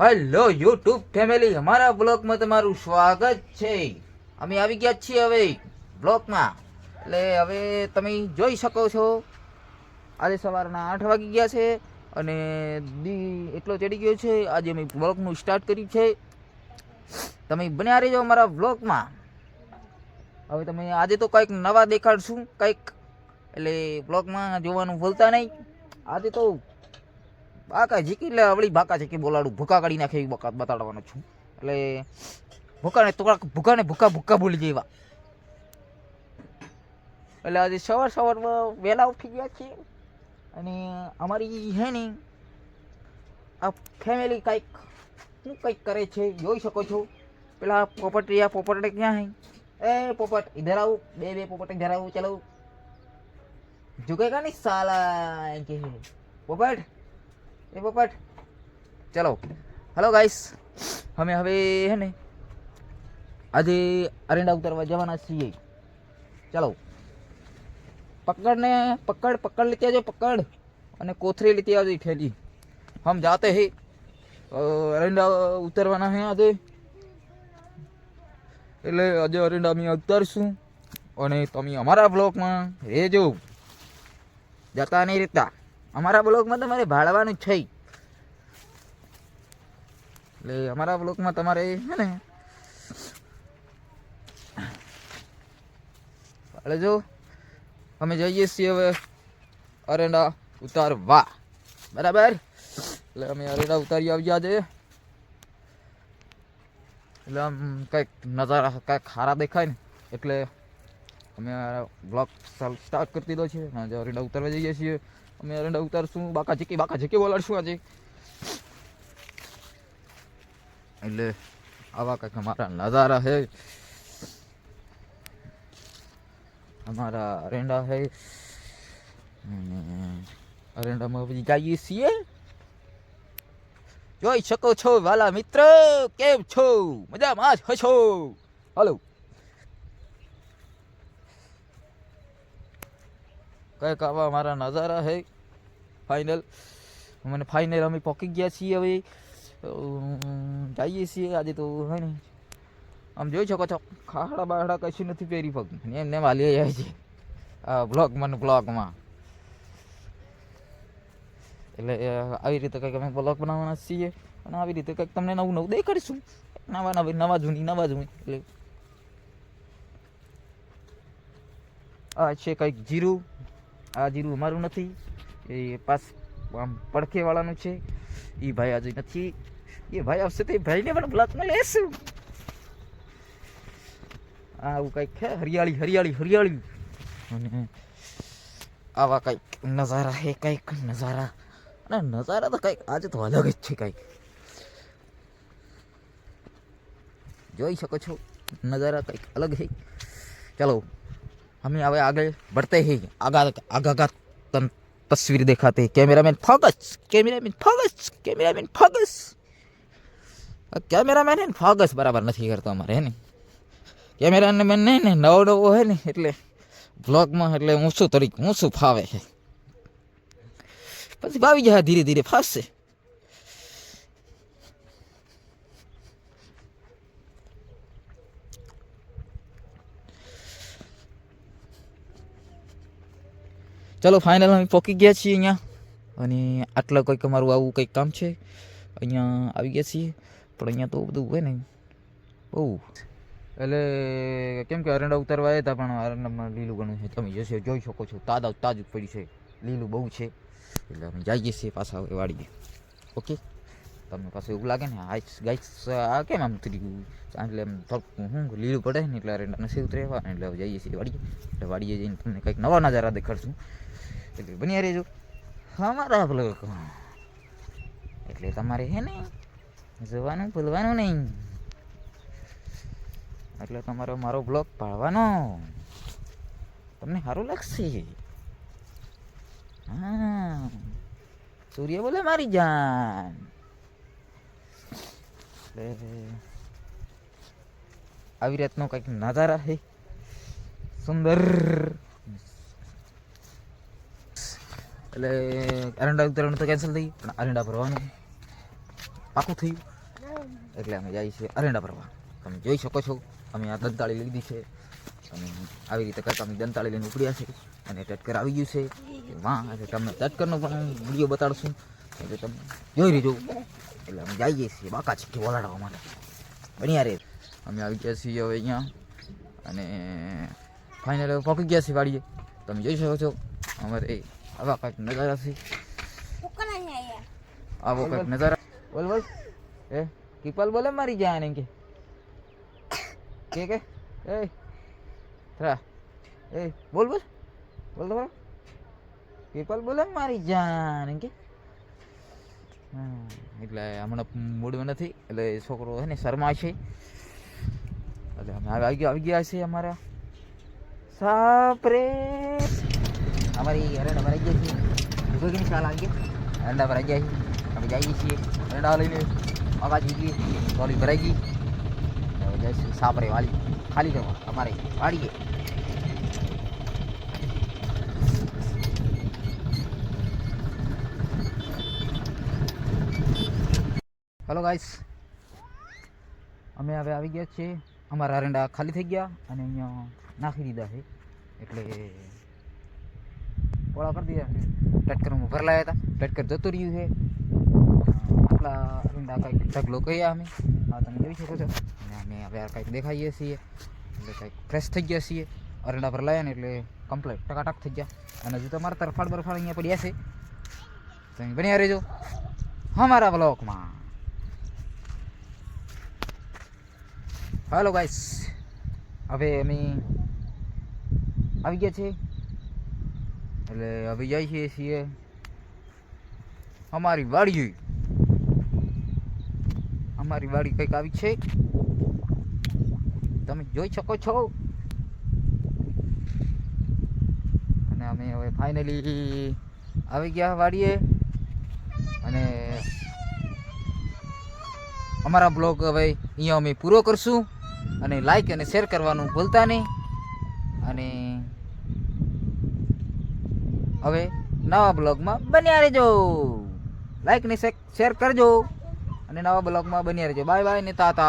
Hello YouTube family અમારા બ્લોગમાં તમારું સ્વાગત છે. અમે આવી ગયા છીએ હવે બ્લોગમાં એટલે હવે તમે જોઈ શકો છો. આજે સવારના આઠ વાગી ગયા છે અને દી એટલો ચડી ગયો છે. આજે અમે બ્લોગનું સ્ટાર્ટ કર્યું છે. તમે બન્યા રહેજો અમારા બ્લોગમાં હવે તમે આજે તો કંઈક નવા દેખાડશું, કંઈક. એટલે બ્લોગમાં જોવાનું ભૂલતા નહીં. આજે તો બાકા જીકી, એટલે અવળી બાકા જીકી બોલાડું. ભૂકા કાઢી નાખે એવી બતાડવાનો છું. એટલે ભૂકાને થોડાક ભૂકાને ભૂકા ભૂકા બોલી જેવા એટલે આજે સવાર સવાર વહેલા ઉઠી ગયા છીએ. અને અમારી હે ને, આ ફેમિલી કંઈક શું કંઈક કરે છે, જોઈ શકો છો. પેલા પોપટી આ પોપટરી ક્યાં હે? એ પોપટ ઇધર આવું. બે બે પોપટ ઇધર આવું, ચલો. ઝુકેગા નહીં સાલા કે પોપટ એ પોપટ ચલો. હલો ગાઈસ અમે હવે, હે ને, આજે અરેંડા ઉતરવા જવાના છીએ. ચલો. પકડને, પકડ પકડ લેતી આવજો, પકડ. અને કોથરી લેતી આવજો ઠેલી હમ, જાતે હે. અરેંડા ઉતરવાના હે આજે. એટલે આજે અરેંડા અમે ઉતરશું. અને તમે અમારા બ્લોકમાં રહેજો. જતા નહીં રહેતા. અમારા બ્લોકમાં તમારે ભાળવાનું છે એટલે અમારા બ્લોકમાં તમારે હે ને ભાળજો અમે જઈએ છીએ હવે અરેડા ઉતારવા. બરાબર? એટલે અમે અરેડા ઉતારી આવ્યા છે. એટલે આમ કંઈક નજારા કંઈક ખારા દેખાય ને, એટલે અમે બ્લોગ સ્ટાર્ટ કરી દીધો છે. અરેડા ઉતારવા જઈએ છીએ. અમે એરંડા ઉતારશું બાકા ઝીકી બાકા ઝીકી બોલાડશું આજે? એટલે આવા કંઈક અમારા નજારા હે. અમારા અરેંડા હે. અરેંડામાં પછી જઈએ છીએ. જોઈ શકો છો વાલા મિત્ર, કેમ છો? મજામાં જ હશો? હલો. કંઈક આવા મારા નજારા હે. ફાઇનલ મને ફાઇનલ અમે પહોંચી ગયા છીએ હવે. જઈએ છીએ આજે તો, હે ને. આમ જોઈ શકો છો, ખાડા બાડા કશું નથી પહેરી પગ. એમને વાલી જાય છે. આ મને બ્લોકમાં એટલે આવી રીતે કંઈક અમે બ્લોગ બનાવવાના છીએ. અને આવી રીતે કંઈક તમને નવું નવું દેખાડીશું. નવા નવી, નવા જૂની નવા જૂની. એટલે આ છે કંઈક જીરું. આ જીરું અમારું નથી. એ પાસ આમ પડખેવાળાનું છે. એ ભાઈ હજી નથી. એ ભાઈ આવશે તો એ ભાઈને પણ બ્લોકમાં લેશું આ આવું કંઈક છે, હરિયાળી હરિયાળી હરિયાળી. અને આવા કંઈક નજારા હે કંઈક નજારા. અને નજારા તો કંઈક આજે તો અલગ જ છે કંઈક. જોઈ શકો છો, નજારા કંઈક અલગ છે. ચાલો हमें હવે આગળ बढ़ते हैं आगा आगा का तन- तस्वीर दिखाते हैं cameraman focus cameraman focus cameraman focus cameraman હે ને ફોકસ બરાબર નથી કરતો અમારે હે ને કેમેરામેન નહીં ને નવો નવો હે ને એટલે બ્લોગમાં એટલે ઊંચું તરીક ઊંચું ફાવે છે પછી ભાવી જાય ધીરે ધીરે ફાવશે ચલો ફાઇનલ અમે પહોંચી ગયા છીએ અહીંયા. અને આટલા કંઈક અમારું આવું કંઈક કામ છે. અહીંયા આવી ગયા છીએ. પણ અહીંયા તો બધું હોય ને. બહુ. એટલે કેમ કે અરંડા ઉતારવા આવ્યા હતા, પણ અરંડામાં લીલું ઘણું છે. તમે જશે, જોઈ શકો છો. તાજા તાજું પડ્યું છે. લીલું બહુ છે. એટલે અમે જઈએ છીએ પાછા હવે વાળીએ ઓકે? તમને પાછું એવું લાગે ને, આઈસ, ગાઈસ, આ કેમ આમ ઉતર્યું એટલે એમ થોડું હું લીલું પડે ને એટલે અરંડા નથી ઉતરેવા એટલે જઈએ છીએ વાડીએ. એટલે વાડીએ જઈને તમને કંઈક નવા નજારા દેખાડશું. એટલે બન્યા રહેજો અમારા બ્લોગ એટલે તમારે હે ને જોવાનું ભૂલવાનું નહીં. એટલે તમારો મારો બ્લોગ પાડવાનો. તમને સારું લાગશે. હા. સૂર્ય બોલે મારી જાન. એટલે આવી રીતનો કંઈક નજારા છે સુંદર. એટલે અરંડા ઉતરવાનું તો કેન્સલ થઈ પણ અરંડા ભરવાનું પાકું થયું. એટલે અમે જઈએ છીએ અરંડા ભરવા. તમે જોઈ શકો છો, અમે આ દંતાળી લીધી છે. અને આવી રીતે કરતા અમે દંતાળી લઈને ઉપડ્યા છે. અને ટટકર આવી ગયું છે. વાહ એટલે તમને ટટકરનો પણ વીડિયો બતાડશું એટલે તમે જોઈ લીધું એટલે અમે જઈએ છીએ બાકા છીકી વલાડવા માટે. બન્યા રે અમે આવી ગયા છીએ હવે અહીંયા. અને ફાઇનલ પહોંચી ગયા છીએ વાડીએ. તમે જોઈ શકો છો, અમારે આવા કંઈક નજારા છે આવો કંઈક નજારા બોલ બોલ એ કીપલ બોલે મારી જાન એમ કે કે કે એ થરા એ બોલ બોલ બોલ તો. કીપલ બોલે મારી જાન એમ કે એટલે હમણાં મૂડમાં નથી એટલે છોકરો છે ને શર્મા છે એટલે અમે આવી ગયા આવી ગયા છે અમારા સાપરે અમારી અરેડા ભરાઈ ગયા છે ભૂગોળની શાળા આવી ગયા અરંડા ભરાઈ ગયા છીએ. અમે જઈએ છીએ. અરંડા લઈને આવાજ નીકળી ટ્રોલી ભરાઈ ગઈ. હવે જઈશું સાપરે વાલી. ખાલી જવા. અમારે વાળીએ હલો ગાઈસ અમે હવે આવી ગયા છીએ. અમારા અરંડા ખાલી થઈ ગયા અને અહીંયા નાખી દીધા છે. એટલે પોળા કરી દીધા છે ટટકરમાં ભરલાયા હતા ટટકર જતું રહ્યું છે આટલા અરંડા કંઈક ઢગલો કહીએ અમે હા તમે જોઈ શકો છો અને અમે હવે આ કંઈક દેખાઈએ છીએ એટલે કંઈક ફ્રેશ થઈ ગયા છીએ અરંડા ભરલાયા ને એટલે કમ્પ્લીટ ટકાટક થઈ ગયા અને હજુ તમારા તરફાડ બરફાડ અહીંયા પડ્યા છે તમે બન્યા રહેજો અમારા બ્લોકમાં હાલો ગાઈસ હવે અમે આવી ગયા છે એટલે હવે જઈએ છીએ અમારી વાડી. અમારી વાડી કંઈક આવી છે. તમે જોઈ શકો છો. અને અમે હવે ફાઇનલી આવી ગયા વાડીએ. અને અમારા બ્લોગ હવે અહીંયા અમે પૂરો કરશું. અને લાઈક અને શેર કરવાનું ભૂલતા નહીં. અને હવે નવા બ્લોગમાં બન્યા રહેજો. લાઈક ને શેર કરજો. અને નવા બ્લોગમાં બન્યા રહેજો. બાય બાય ને તાતા